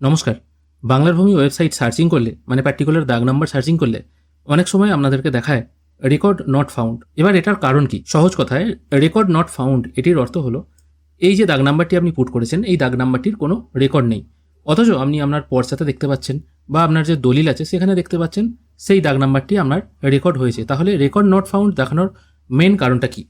নমস্কার। বাংলার ভূমি ওয়েবসাইট সার্চিং করলে মানে পার্টিকুলার দাগ নাম্বার সার্চিং করলে, অনেক সময় আপনাদেরকে দেখায় রেকর্ড নট ফাউন্ড এবার এটার কারণ কি? সহজ কথায় রেকর্ড নট ফাউন্ড এটির অর্থ হলো, এই যে দাগ নাম্বারটি আপনি পুট করেছেন, এই দাগ নাম্বারটির কোনো রেকর্ড নেই। অথচ আপনি আপনার পর্চাতে দেখতে পাচ্ছেন, বা আপনার যে দলিল আছে, সেখানে দেখতে পাচ্ছেন, সেই দাগ নাম্বারটি আপনার রেকর্ড হয়েছে। তাহলে রেকর্ড নট ফাউন্ড দেখানোর মেন কারণটা কি?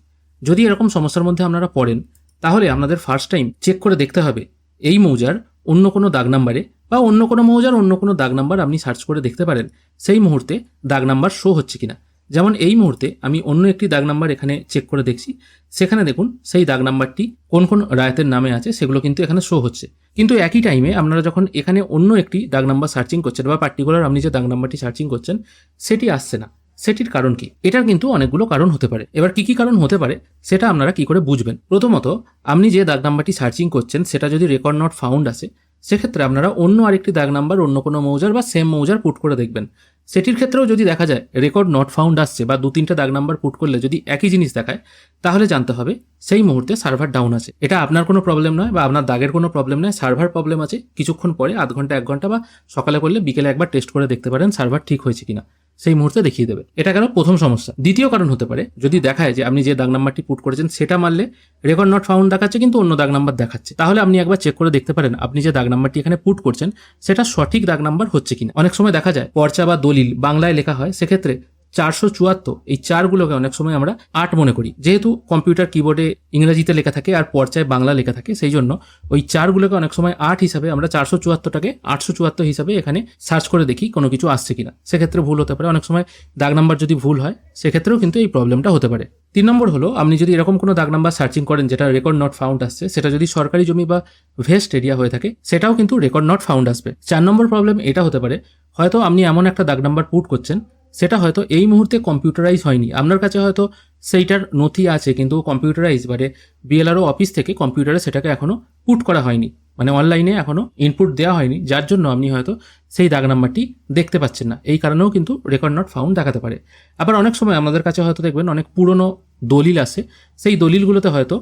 যদি এরকম সমস্যার মধ্যে আপনারা পড়েন, তাহলে আপনাদের ফার্স্ট টাইম চেক করে দেখতে হবে, এই মৌজার অন্য কোনো দাগ নাম্বারে বা অন্য কোনো মৌজার অন্য কোনো দাগ নাম্বার আপনি সার্চ করে দেখতে পারেন, সেই মুহূর্তে দাগ নাম্বার শো হচ্ছে কিনা। যেমন এই মুহূর্তে আমি অন্য একটি দাগ নাম্বার এখানে চেক করে দেখছি, সেখানে দেখুন সেই দাগ নাম্বারটি কোন কোন রায়তের নামে আছে সেগুলো কিন্তু এখানে শো হচ্ছে। কিন্তু একই টাইমে আপনারা যখন এখানে অন্য একটি দাগ নাম্বার সার্চিং করছেন বা পার্টিকুলার আপনি যে দাগ নাম্বারটি সার্চিং করছেন, সেটি আসছে না। সেটির কারণ কি? এটার কিন্তু অনেকগুলো কারণ হতে পারে। এবার কি কি কারণ হতে পারে, সেটা আপনারা কি করে বুঝবেন? প্রথমত, আপনি যে দাগ নাম্বারটি সার্চিং করছেন, সেটা যদি রেকর্ড নট ফাউন্ড আসে, সেক্ষেত্রে আপনারা অন্য আরেকটি দাগ নাম্বার, অন্য কোনো মৌজার বা সেম মৌজার পুট করে দেখবেন। সেটির ক্ষেত্রেও যদি দেখা যায় রেকর্ড নট ফাউন্ড আসছে বা দু তিনটা দাগ নাম্বার পুট করলে যদি একই জিনিস দেখায়, তাহলে জানতে হবে সেই মুহূর্তে সার্ভার ডাউন আছে। এটা আপনার কোনো প্রবলেম নয় বা আপনার দাগের কোনো প্রবলেম নয় সার্ভার প্রবলেম আছে। কিছুক্ষণ পরে, আধ ঘণ্টা, এক ঘণ্টা বা সকালে করলে বিকেলে একবার টেস্ট করে দেখতে পারেন সার্ভার ঠিক হয়েছে কিনা। সেই মুহূর্তে দেখিয়ে দেবে। এটা গেল প্রথম সমস্যা। দ্বিতীয় কারণ হতে পারে, যদি দেখায় যে আপনি যে দাগ নাম্বারটি পুট করেছেন সেটা মারলে রেকর্ড নট ফাউন্ড দেখাচ্ছে কিন্তু অন্য দাগ নাম্বার দেখাচ্ছে। তাহলে আপনি একবার চেক করে দেখতে পারেন আপনি যে দাগ নাম্বারটি এখানে পুট করছেন, সেটা সঠিক দাগ নাম্বার হচ্ছে কিনা। অনেক সময় দেখা যায়, পর্চা বা দলিল বাংলায় লেখা হয়, সেক্ষেত্রে চারশো চুয়াত্তর, এই চারগুলোকে অনেক সময় আমরা আট মনে করি। যেহেতু কম্পিউটার, কিবোর্ডে ইংরেজিতে লেখা থাকে আর পর্চায় বাংলা লেখা থাকে, সেই জন্য ওই চারগুলোকে অনেক সময় আট হিসাবে আমরা চারশো চুয়াত্তরটাকে আটশো চুয়াত্তর হিসাবে এখানে সার্চ করে দেখি কোনো কিছু আসছে কিনা। সেক্ষেত্রে ভুল হতে পারে। অনেক সময় দাগ নাম্বার যদি ভুল হয়, সেক্ষেত্রেও কিন্তু এই প্রবলেমটা হতে পারে। তিন নম্বর হলো, আপনি যদি এরকম কোনো দাগ নাম্বার সার্চিং করেন যেটা রেকর্ড নট ফাউন্ড আসছে, সেটা যদি সরকারি জমি বা ভেস্ট এরিয়া হয়ে থাকে, সেটাও কিন্তু রেকর্ড নট ফাউন্ড আসবে। চার নম্বর প্রবলেম এটা হতে পারে, হয়তো আপনি এমন একটা দাগ নাম্বার পুট করছেন সেটা হয়তো এই মুহূর্তে কম্পিউটারাইজ হয়নি। আপনার কাছে হয়তো সেইটার নথি আছে, কিন্তু কম্পিউটারাইজ মানে বিএলআরও অফিস থেকে কম্পিউটারে সেটাকে এখনও পুট করা হয়নি। মানে অনলাইনে এখনও ইনপুট দেওয়া হয়নি, যার জন্য আপনি হয়তো সেই দাগ নাম্বারটি দেখতে পাচ্ছেন না। এই কারণেও কিন্তু রেকর্ড নট ফাউন্ড দেখাতে পারে। আবার অনেক সময় আমাদের কাছে হয়তো দেখবেন অনেক পুরনো দলিল আছে সেই দলিলগুলোতে হয়তো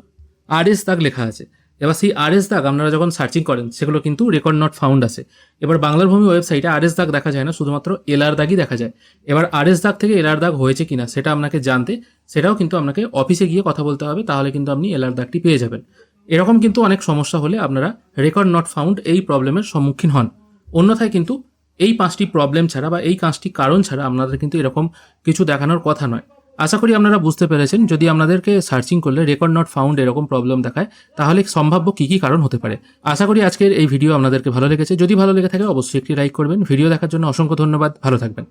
আরএস দাগ লেখা আছে। এবার সেই আরএস দাগ আপনারা যখন সার্চিং করেন, সেগুলো কিন্তু রেকর্ড নট ফাউন্ড আছে। এবার বাংলার ভূমি ওয়েবসাইটে আরএস দাগ দেখা যায় না, শুধুমাত্র এলআর দাগই দেখা যায়। এবার আরএস দাগ থেকে এলআর দাগ হয়েছে কিনা, সেটা আপনাকে জানতে, সেটাও কিন্তু আপনাকে অফিসে গিয়ে কথা বলতে হবে, তাহলে কিন্তু আপনি এলআর দাগটি পেয়ে যাবেন। এরকম কিন্তু অনেক সমস্যা হলে আপনারা রেকর্ড নট ফাউন্ড এই প্রবলেমের সম্মুখীন হন। অন্যথায় কিন্তু এই পাঁচটি প্রবলেম ছাড়া বা এই পাঁচটি কারণ ছাড়া আপনাদের কিন্তু এরকম কিছু দেখানোর কথা নয়। আশা করি আপনারা বুঝতে পেরেছেন। যদি আপনাদেরকে সার্চিং করলে রেকর্ড নট ফাউন্ড এরকম প্রবলেম দেখায়, তাহলে সম্ভাব্য কী কী কারণ হতে পারে। আশা করি আজকের এই ভিডিও আপনাদেরকে ভালো লেগেছে। যদি ভালো লেগে থাকে, অবশ্যই একটি লাইক করবেন। ভিডিও দেখার জন্য অসংখ্য ধন্যবাদ। ভালো থাকবেন।